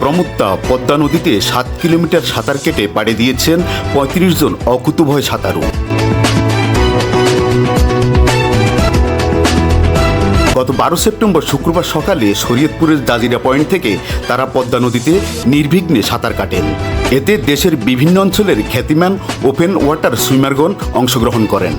প্রমত্তা পদ্মা নদীতে সাত কিলোমিটার সাঁতার কেটে পাড়ে দিয়েছেন পঁয়ত্রিশ জন অকুতুভয় সাঁতারু। গত বারো সেপ্টেম্বর শুক্রবার সকালে শরীয়তপুরের দাজিরা পয়েন্ট থেকে তারা পদ্মা নদীতে নির্বিঘ্নে সাঁতার কাটেন। এতে দেশের বিভিন্ন অঞ্চলের খ্যাতিমান ওপেন ওয়াটার সুইমারগণ অংশগ্রহণ করেন।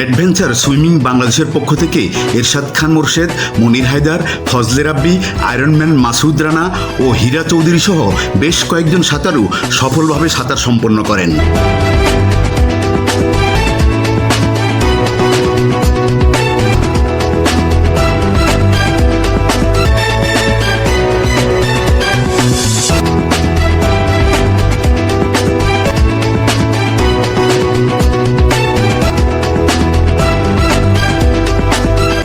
অ্যাডভেঞ্চার সুইমিং বাংলাদেশের পক্ষ থেকে এরশাদ খান মোর্শেদ, মনির হায়দার, ফজলে রাব্বি, আয়রনম্যান মাসুদ রানা ও হীরা চৌধুরী সহ বেশ কয়েকজন সাঁতারু সফলভাবে সাঁতার সম্পন্ন করেন।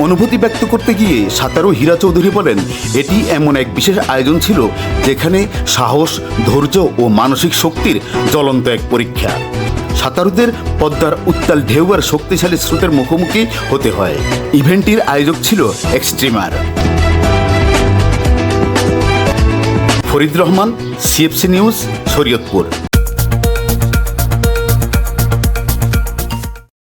অনুভূতি ব্যক্ত করতে গিয়ে সাঁতারু হীরা চৌধুরী বলেন, এটি এমন এক বিশেষ আয়োজন ছিল যেখানে সাহস, ধৈর্য ও মানসিক শক্তির জ্বলন্ত এক পরীক্ষা। সাঁতারুদের পদ্মার উত্তাল ঢেউ আর শক্তিশালী স্রোতের মুখোমুখি হতে হয়। ইভেন্টটির আয়োজক ছিল extremer Farid Rahman, CFC news, Shariatpur.